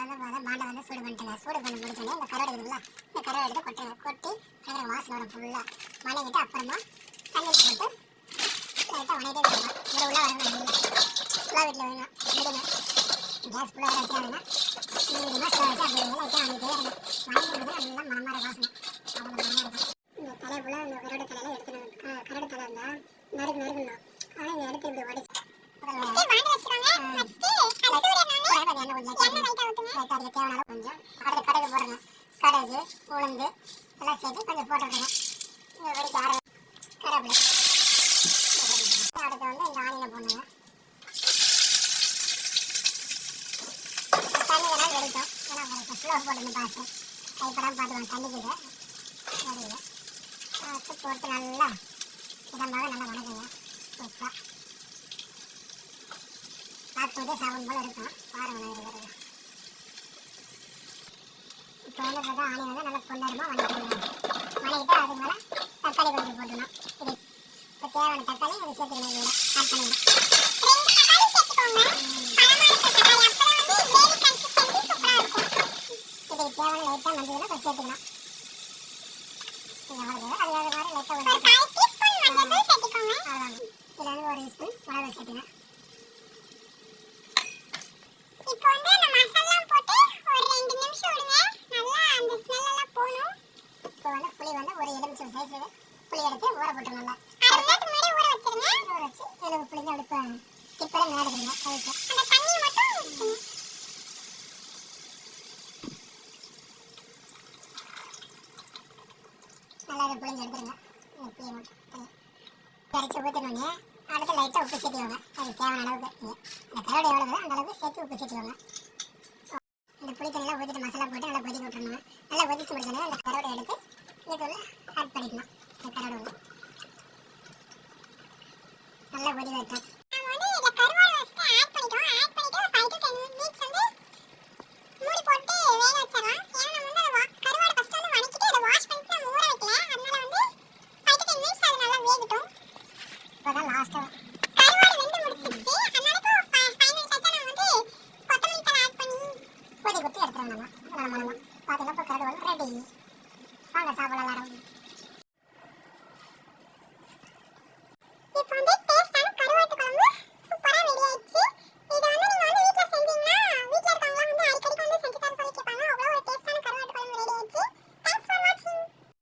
வந்து வந்து பாண்டை வந்து சூடு பண்ணிட்டேங்க. சூடு பண்ணி முடிச்சோடனே இந்த கருவாடு இருக்குல்ல இந்த கருவாடு எடுத்து கொட்டுங்க கொட்டி பயங்கர வாசனை வரும் ஃபுல்லாக வணங்கிட்டு அப்புறமா தண்ணி போட்டு லைட்டாக வணங்கிட்டே இருக்கணும் ஒரு உள்ள வரணும் ஃபுல்லாக வீட்டில் வேணும். விடுங்க கேஸ் ஃபுல்லாக வர வச்சாங்கன்னா மீடியமாக ஸ்டவ் வச்சு அப்படியே லைட்டாக வணங்கிட்டே இருக்கணும். வணங்கி முடிஞ்சு நல்லா மரமாக வாசனை. அவ்வளோ மரமாக இருக்கும் இந்த தலையை ஃபுல்லாக இந்த கருவாடு தலையில அடுத்து கடுகு போடுங்க கடுகு உளுந்து எல்லாம் சேர்த்து கொஞ்சம் போட்டுக்கணும். இங்கே வெடிக்க ஆர கருவேப்பிலை. அடுத்து வந்து இந்த ஆணியில் போடணுங்க தண்ணி வேணாலும் வெடிக்கும். ஏன்னா உங்களுக்கு ஸ்லோ போட்டுன்னு பார்த்து. கைப்படாமல் பார்த்துக்கணும் தண்ணிக்குது சரிங்க. அடுத்து போட்டு நல்லா இதமாக நல்லா வணக்குங்க. பார்க்கும்போதே சாப்பிடும் போல இருக்கும். இருக்கிறது இப்போ வந்து பார்த்தா ஆணி வந்து நல்லா பொன்னரமாக வணக்கிடுங்க வணக்கிட்டு அது மேலே தக்காளி கொஞ்சம் இது இப்போ தேவையான தக்காளி அதை சேர்த்துக்கணும் இதோட பண்ணிடணும். தேவையான லைட்டாக மஞ்சள் கொஞ்சம் சேர்த்துக்கணும். அது அது மாதிரி லைட்டாக அவ்வளோதான் இதில் வந்து ஒரு ஸ்பூன் மிளகாய் சேர்த்துக்கணும் இப்போ வந்து அந்த மசாலா போட்டு ஒரு ரெண்டு நிமிஷம் விடுங்க நல்லா அந்த ஸ்மெல் எல்லாம் போகணும் இப்போ வந்து புளி வந்து ஒரு எலுமிச்சம் சைஸ் புளி எடுத்து ஊற போட்டு நல்லா அரை நேரத்துக்கு முன்னாடி ஊற வச்சிருங்க ஊற வச்சு எலும்பு புளிஞ்சு அப்படி டிப்பரை மேடுதுங்க கழுத்து அந்த தண்ணி மட்டும் நல்லா அதை புளிஞ்சு எடுத்துருங்க. இந்த புளியை மட்டும் கரைச்சி ஊற்றினோடனே அடுத்து லைட்டாக உப்பு சேர்த்துக்கோங்க. அது தேவையான அளவுக்கு. இந்த கரோடு எவ்வளோ அந்த அளவுக்கு சேர்த்து உப்பு சேர்த்துக்கோங்க. இந்த புளி ஊற்றிட்டு மசாலா போட்டு நல்லா கொதிக்க விட்டுருணும் நல்லா கொதிச்சு முடிச்சோடனே அந்த கரோடை எடுத்து இதுக்குள்ள ஆட் பண்ணிக்கலாம் கரோடு நல்லா கொதி வைட்டோம் நம்ம வந்து இதுல கருவாடு first add பண்ணிட்டோம். add பண்ணிட்டு ஒரு five to ten minutes வந்து மூடி போட்டு வேக வச்சிடலாம். ஏன்னா நம்ம வந்து அதை வா- கருவாடை first வந்து வணக்கிட்டு அதை wash பண்ணிட்டு நம்ம ஊற வைக்கல. அதனால வந்து five to ten minutes அது நல்லா வேகட்டும். இப்போ தான் லாஸ்ட்டாக கருவாடு வெந்து முடிச்சிருச்சு. அதனால இப்போ fi- final touch ஆ நம்ம வந்து கொத்தமல்லி தழை add பண்ணி கொதி குத்தி எடுத்துருவோம் நம்ம நம்ம நம்ம பார்த்தீங்கன்னா இப்போ கரோடு வந்து ரெடி வாங்க சாப்பிடலாம் எல்லாரும்